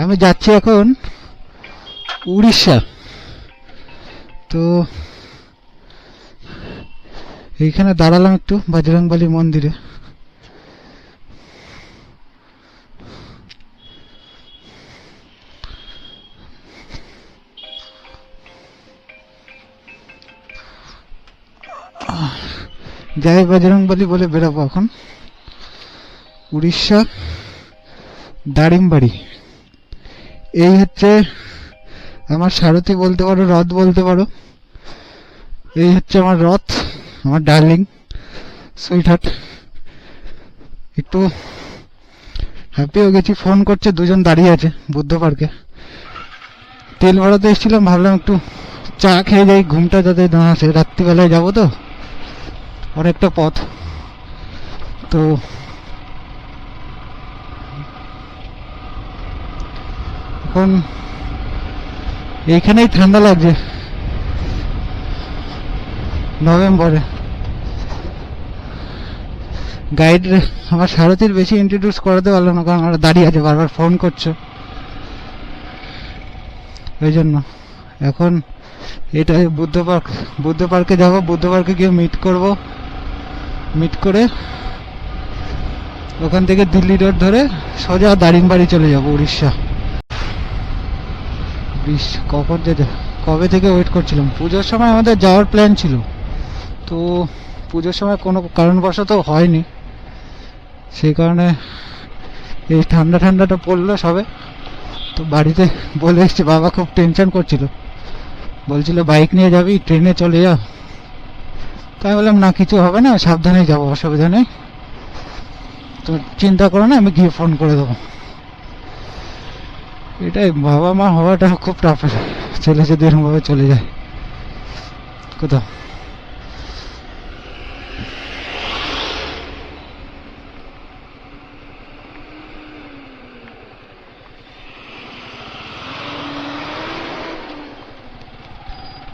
আমি যাচ্ছি এখন উড়িষ্যা। তো এইখানে দাঁড়ালাম একটু বজরংবলী মন্দিরে। জয় বজরংবলী বলে বেরোবো এখন। উড়িষ্যা, দারিমবাড়ি। এই হচ্ছে আমার সারথি বলতে পারো, রথ বলতে পারো। এই হচ্ছে আমার রথ, আমার ডার্লিং সুইট হার্ট একটু হ্যাপি হয়ে গেছি ফোন করছে, দুজন দাঁড়িয়ে আছে বুদ্ধ পার্কে। তেল ভরাতে এসেছিলাম, ভাবলাম একটু চা খেয়ে যাই, ঘুমটা যাতে না আসে। রাত্রিবেলায় যাব তো, অনেকটা পথ। তো এখন এইখানেই ঠান্ডা লাগছে। নভেম্বরে। গাইড আমার সারথির বেশি ইন্ট্রোডিউস করাতে পারল না, কারণ আমরা দাঁড়িয়ে আছে, বারবার ফোন করছ। ওই জন্য। এখন এটা বুদ্ধ পার্ক। বুদ্ধ পার্কে যাব, বুদ্ধ পার্কে গিয়ে মিট করব। মিট করে ওখান থেকে দিল্লি রোড ধরে সোজা দারিমবাড়ি চলে যাব, উড়িষ্যা। বিশ, কখন যেতে কবে থেকে ওয়েট করছিলাম? পুজোর সময় আমাদের যাওয়ার প্ল্যান ছিল। তো পুজোর সময় কোনো কারণবশত হয়নি। সেই কারণে এই ঠান্ডা ঠান্ডাটা পড়ল সবে। তো বাড়িতে বলে এসছি, বাবা খুব টেনশন করছিল। বলছিল বাইক নিয়ে যাবি ট্রেনে চলে যা। তাই বললাম, না, কিছু হবে না, সাবধানে যাব, অসুবিধা নেই। তো চিন্তা করো না, আমি গিয়ে ফোন করে দেবো। এটাই বাবা মা হওয়াটা খুব টাফ ছেলে যদি এরকমভাবে চলে যায়, কোথাও।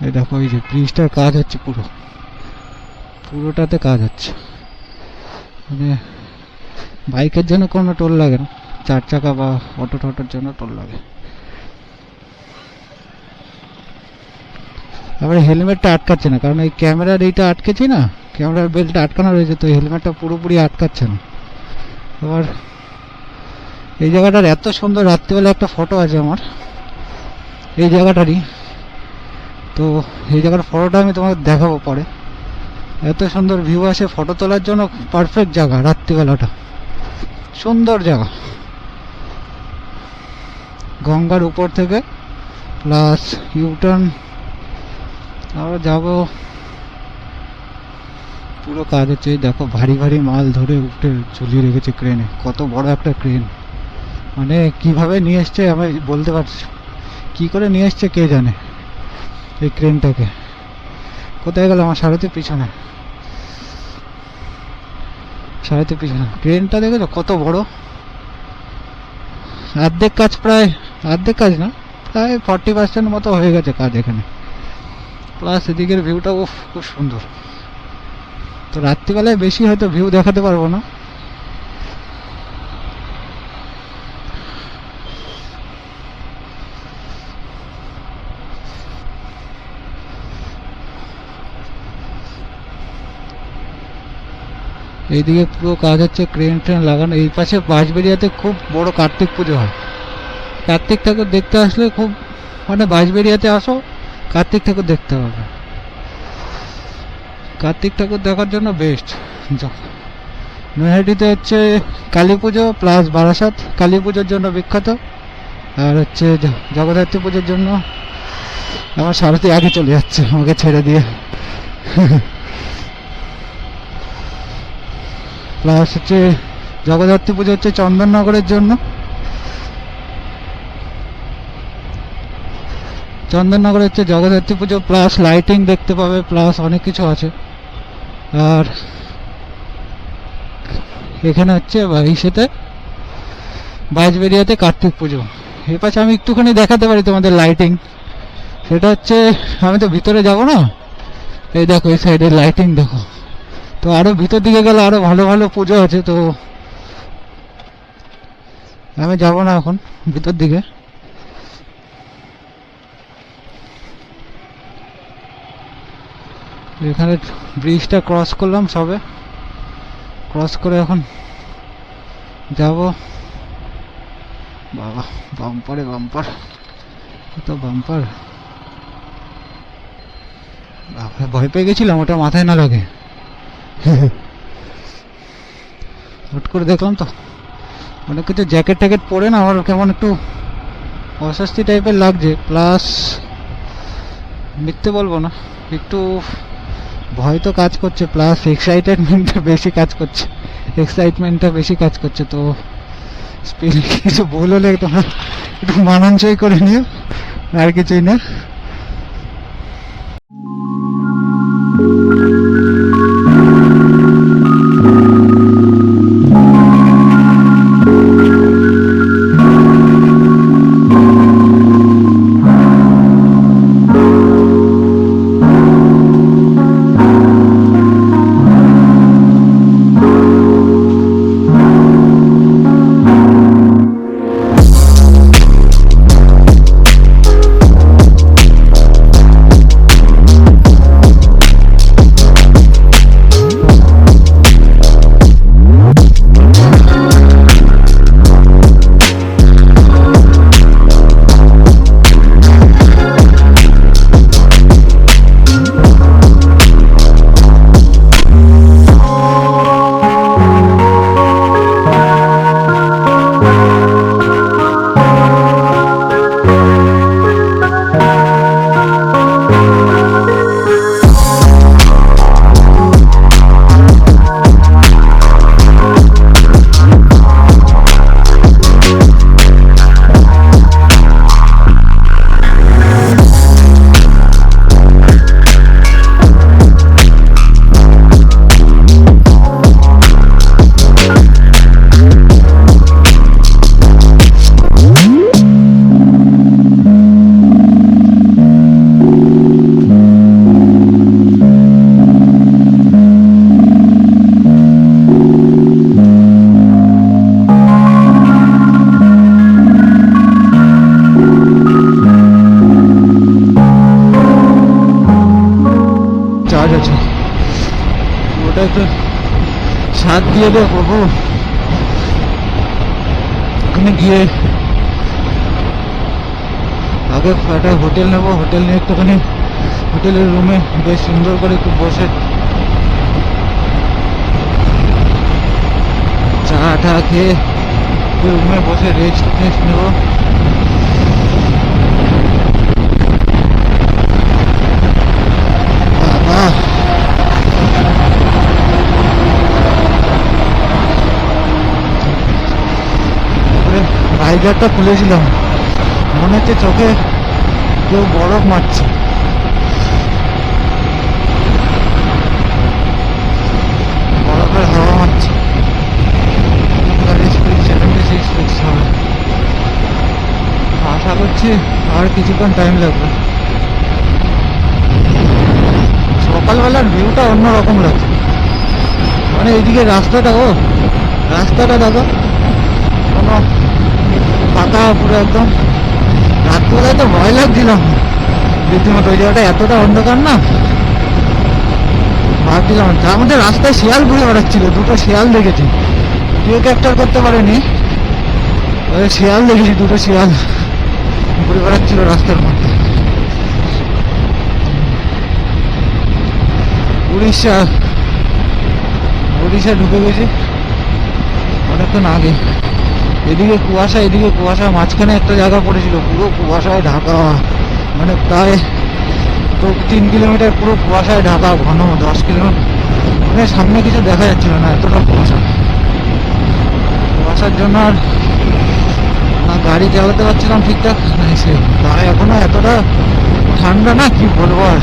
এই দেখো, এই যে ব্রিজটার কাজ হচ্ছে পুরো। পুরোটাতে কাজ হচ্ছে। মানে বাইকের জন্য কোনো টোল লাগে না। চার চাকা বা অটো টটোর জন্য টোল লাগে। আবার হেলমেটটা আটকাচ্ছে না, কারণ এই ক্যামেরার এইটা আটকেছি না ক্যামেরার বেল্টটা আটকানো রয়েছে, তো হেলমেটটা পুরোপুরি আটকাচ্ছে না। আবার এই জায়গাটার এত সুন্দর রাত্রিবেলা একটা ফটো আছে আমার, এই জায়গাটারই। তো এই জায়গার ফটোটা আমি তোমাকে দেখাবো পরে। এত সুন্দর ভিউ আসে ফটো তোলার জন্য পারফেক্ট জায়গা রাত্রিবেলাটা। সুন্দর জায়গা। গঙ্গার উপর থেকে প্লাস ইউটার্ন আমরা যাব। পুরো কাজ হচ্ছে দেখো, ভারী ভারী মাল ধরে উঠে ঝুলিয়ে রেখেছে ক্রেনে কত বড় একটা ক্রেন মানে কীভাবে নিয়ে এসছে আমি বলতে পারছি কি করে নিয়ে এসছে কে জানে এই ক্রেনটাকে কোথায় গেল আমার সারথির পিছনে? সারথির পিছনে। ক্রেনটা দেখেছ কত বড়? অর্ধেক কাজ প্রায়, অর্ধেক কাজ না, প্রায় ফর্টি পার্সেন্ট মতো হয়ে গেছে কাজ এখানে। প্লাস এদিকের ভিউটাও খুব সুন্দর। তো রাত্রিবেলায় বেশি হয়তো ভিউ দেখাতে পারব না। এইদিকে পুরো কাজ হচ্ছে ক্রেন ট্রেন লাগানো। এই পাশে বাঁশবেরিয়াতে খুব বড় কার্তিক পুজো হয়। কার্তিক ঠাকুর দেখতে আসলে খুব মানে বাঁশবেরিয়াতে আসো, কার্তিক ঠাকুর দেখতে পাবে কার্তিক ঠাকুর দেখার জন্য বেস্ট নৈহাটিতে হচ্ছে কালী পুজো প্লাস বারাসাত। কালী পুজোর জন্য বিখ্যাত। আর হচ্ছে জগদ্ধাত্রী পুজোর জন্য আমার সারথি আগে চলে যাচ্ছে আমাকে ছেড়ে দিয়ে। প্লাস হচ্ছে জগদ্ধাত্রী পুজো হচ্ছে চন্দননগরের জন্য। চন্দননগরে হচ্ছে জগদ্ধাত্রী পুজো, প্লাস লাইটিং দেখতে পাবে, প্লাস অনেক কিছু আছে। আর এখানে হচ্ছে ইসেতে বাজবেরিয়াতে কার্তিক পুজো। এ পাশে আমি একটুখানি দেখাতে পারি তোমাদের লাইটিং সেটা হচ্ছে, আমি তো ভিতরে যাব না? এই দেখো, এই সাইডের লাইটিং দেখো। তো আরও ভিতর দিকে গেলে আরও ভালো ভালো পুজো আছে, তো আমি যাব না এখন ভিতর দিকে। এখানে ব্রিজটা ক্রস করলাম সবে। ক্রস করে এখন যাব। বাবা বাম্পারে বাম্পার তো বাম্পার ভয় পেয়ে গেছিলাম, ওটা মাথায় না লাগে। হুট করে দেখলাম তো। অনেক কিছু জ্যাকেট ট্যাকেট পরে না, আমার কেমন একটু অস্বস্তি টাইপের লাগছে। প্লাস মিথ্যে বলব না, একটু ভয় তো কাজ করছে। প্লাস এক্সাইটেডমেন্টটা বেশি কাজ করছে। এক্সাইটমেন্টটা বেশি কাজ করছে, তো স্পেলিং কিছু ভুল হলে তোমরা একটু মানানসই করে নিও, আর কিছুই না। ওটা একটু সাত দিয়ে দে প্রভু ওখানে গিয়ে আগে একটা হোটেল নেব হোটেল নিয়ে একটুখানি হোটেলের রুমে বেশ সুন্দর করে একটু বসে চা টা খেয়ে রুমে বসে রেস্ট টেস্ট নেব বাবা তারপরে রাইডারটা খুলেছিলাম। মনে হচ্ছে চোখে কেউ বরফ মারছে। হাওয়া মারছে। আশা করছি আর কিছুক্ষণ টাইম লাগবে। সকালবেলার ভিউটা অন্যরকম লাগছে। মানে এইদিকে রাস্তাটা, ও, রাস্তাটা দেখো। কোনো পাকা পুরো একদম। রাত্রিবেলায় তো ভয় লাগছিল। রীতিমতো ওই জায়গাটা এতটা অন্ধকার না। ভাবছিলাম, তার মধ্যে রাস্তায় শিয়াল ঘুরে বেড়াচ্ছিল, দুটো শিয়াল দেখেছি। কেউ ক্যাপচার করতে পারেনি। ওই শিয়াল দেখেছি, দুটো শিয়াল ঘুরে বেড়াচ্ছিল রাস্তার মধ্যে। উড়িষ্যা উড়িষ্যা ঢুকে গেছি। অনেকক্ষণ আগে। এদিকে কুয়াশা এদিকে কুয়াশা, মাঝখানে একটা জায়গা পড়েছিল, পুরো কুয়াশায় ঢাকা। মানে প্রায় তো তিন কিলোমিটার পুরো কুয়াশায় ঢাকা, ঘন, দশ কিলোমিটার। মানে সামনে কিছু দেখা যাচ্ছিল না, এতটা কুয়াশা। কুয়াশার জন্য আর না গাড়ি চালাতে পারছিলাম ঠিকঠাক সে গায়ে এখনও এতটা ঠান্ডা না, কি বলব আর।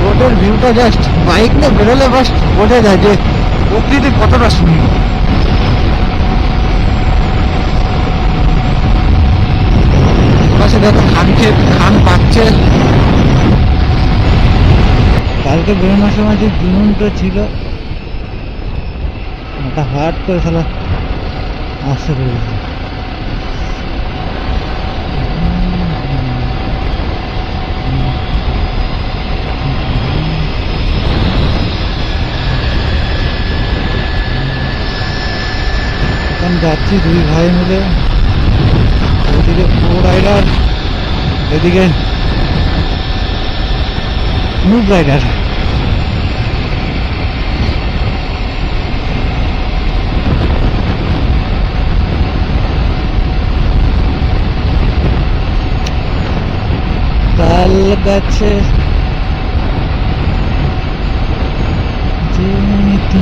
রোডের ভিউটা জাস্ট বাইক নিয়ে বেরোলে বাস বোঝা যায় যে প্রকৃতি কতটা সুন্দর পাশে দেখো খান খেয়ে খান পাচ্ছে। কালকে বেরোনোর সময় যে জুনুনটা ছিল, ওটা হাট করে ফেলা আসতে করে যাচ্ছি দুই ভাই মিলে ওদিকে প্রো রাইডার এদিকে নুব রাইডার তাল গাছে যেতে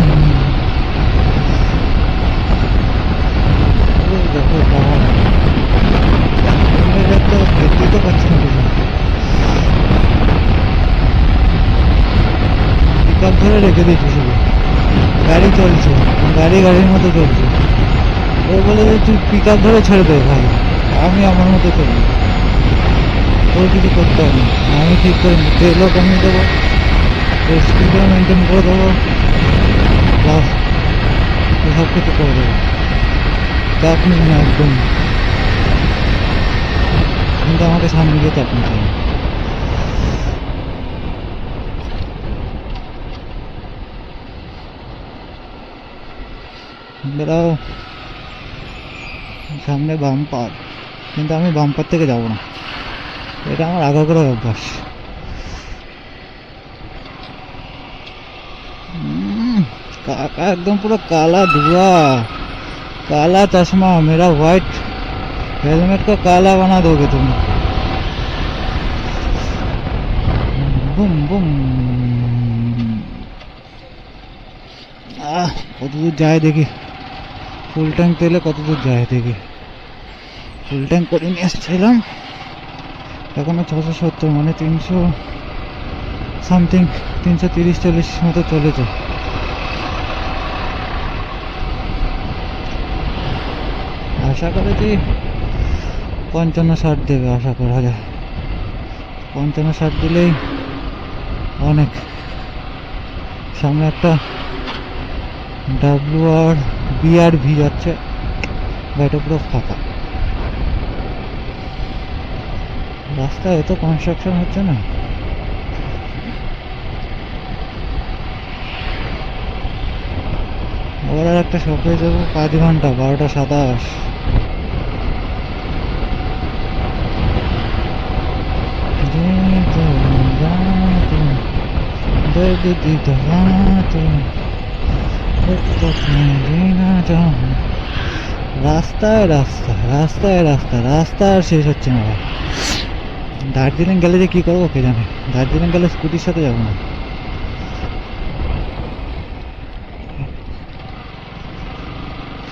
ওই দেখো পাহাড় আমরা তো দেখতে তো পাচ্ছি না কিছু পিকআপ ধরে রেখে দিয়েছি শুধু। গাড়ি চলছে, গাড়ি গাড়ির মতো চলছে। ও বলে যে, তুই পিকআপ ধরে ছেড়ে দে ভাই। আমি আমার মতো চলি তোর কিছু করতে হবে আমি ঠিক করে তেলও কমিয়ে দেবো। স্পিডও মেনটেন করে দেবো। প্লাস সব কিছু করে দেবো। চাপ নিস না একদম কিন্তু আমাকে সামনে যেতে আপনি চাই দাঁড়াও। সামনে বাম্পার কিন্তু আমি বাম্পার থেকে যাব না। এটা আমার আগাগ্রহ অভ্যাস। কাকা একদম পুরো কালা ধুয়া। কালা চশমা, মেরা হোয়াইট। हेलमेट को काला बना दोगे तुम বুম বুম আহ কত দূর যায় দেখি ফুল ট্যাঙ্ক তেলে কত দূর যায় দেখি ফুল ট্যাঙ্ক করে নিয়ে এসেছিলাম এখনো ছশো সত্তর মানে তিনশো সামথিং তিনশো তিরিশ চল্লিশ মতো চলেছে আশা করেছি পঞ্চান্ন ষাট দেবে, আশা করা যায়। পঞ্চান্ন ষাট দিলেই অনেক। সামনে একটা ডাব্লিউ আর বিআর ভি যাচ্ছে গাড়িটা পুরো ফাঁকা। রাস্তায় এত কনস্ট্রাকশন হচ্ছে না। আর একটা শপে যাব পাঁচ ঘণ্টা, বারোটা সাতাশ। রাস্তায় রাস্তা রাস্তায় রাস্তা রাস্তা আর শেষ হচ্ছে না। দার্জিলিং গেলে যে কি করব কে জানে? দার্জিলিং গেলে স্কুটির সাথে যাব না।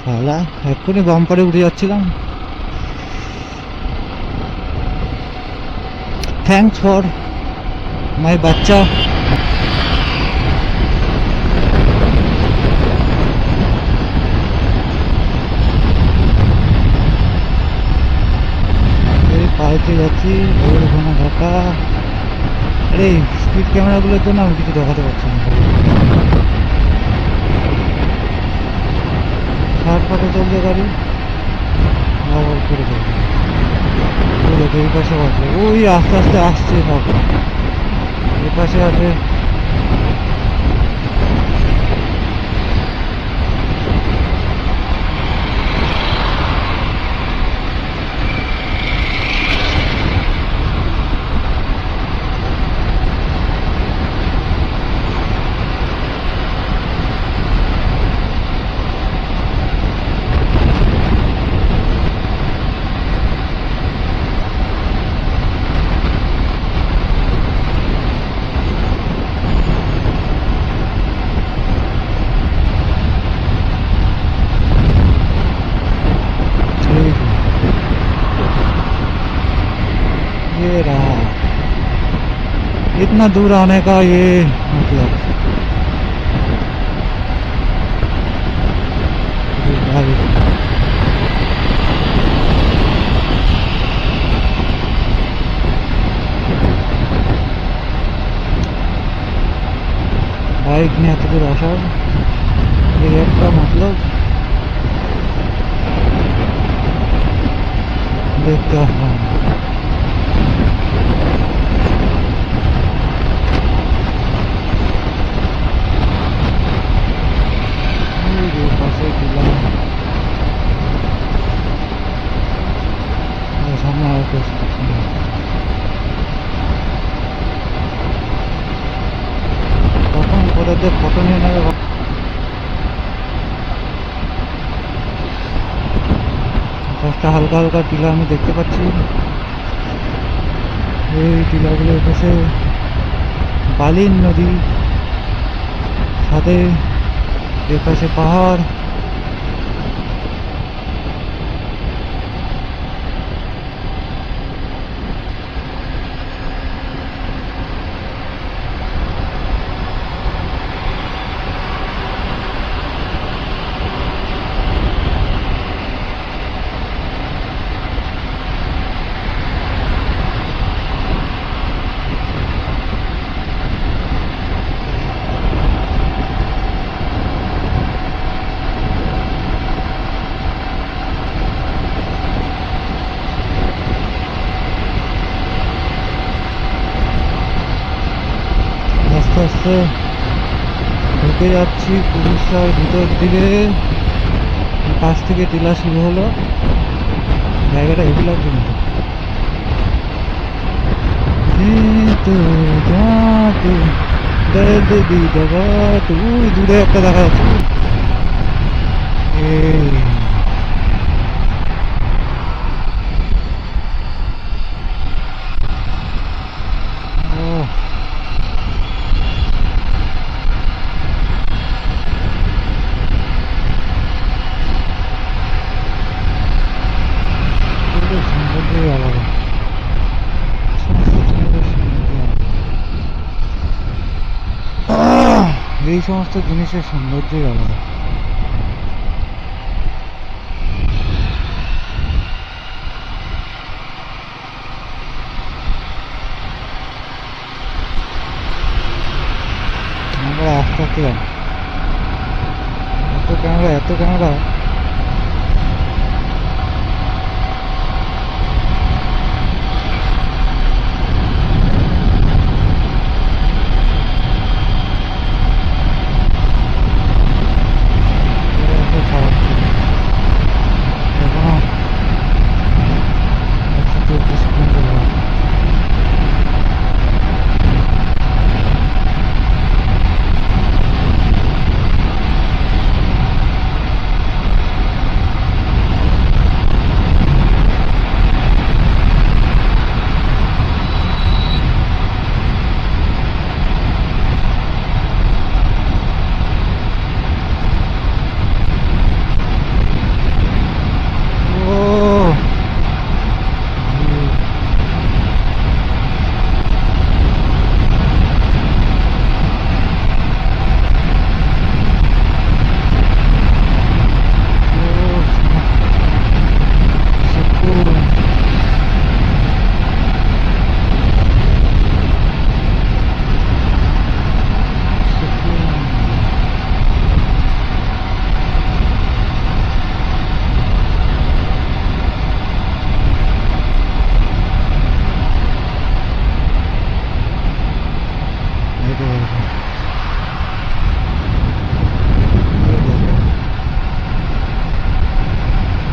শালা এক্ষুনি বাম্পারে উঠে যাচ্ছিলাম। থ্যাংকস ফর মাই বাচ্চা। পাল্টে যাচ্ছি ভোর ঘন ঢাকা। আরে স্পিড ক্যামেরাগুলোর জন্য আমি কিছু দেখাতে পারছি না। ষাট চলছে গাড়ি। আবার করে দেবে এই পাশে আসছে। ওই আস্তে আস্তে আসছে সব। এ পাশে আছে इतना दूर आने का ये मतलब। बाइक ने तो एत दूर आसा ये का मतलब। देखता হালকা টিলা আমি দেখতে পাচ্ছি। এই টিলাগুলোর পাশে বালির নদী। সাথে এর পাশে পাহাড়। আস্তে ঢুকে যাচ্ছি পুরুষার ভিতর দিকে। পাশ থেকে টিলা শুরু হলো। জায়গাটা হেভি দগাত ওই দূরে একটা দেখা যাচ্ছে এই ওহ এগুলোর সৌন্দর্যই আলাদা সমস্ত জিনিসের সৌন্দর্য আলাদা। আহ! এই সমস্ত জিনিসের সৌন্দর্যই আলাদা। আমরা আস্তে আস্তে এত ক্যামেরা এত ক্যামেরা এত খারাপ এখনও একশো চব্বিশ কিলোমিটার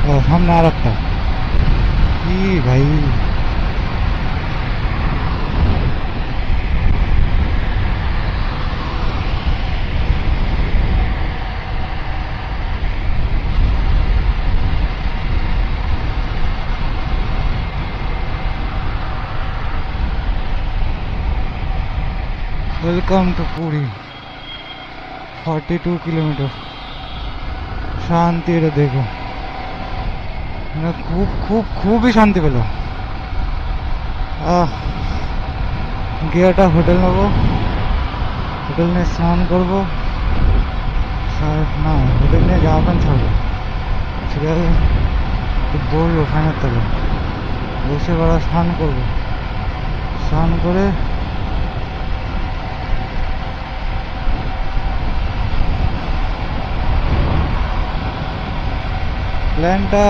ও ও সামনে আর একটা কি ভাই welcome to Puri forty two kilometre শান্তি এটা দেখো মানে খুব খুব, খুবই শান্তি পেল। গিয়ে একটা হোটেল নেব। হোটেল নিয়ে স্নান করব। না, হোটেল নিয়ে জামা প্যান্ট ছাড়বো? ঠিক আছে বলল ফ্যানের তলে। বসে বেড়া স্নান করব। স্নান করে প্ল্যানটা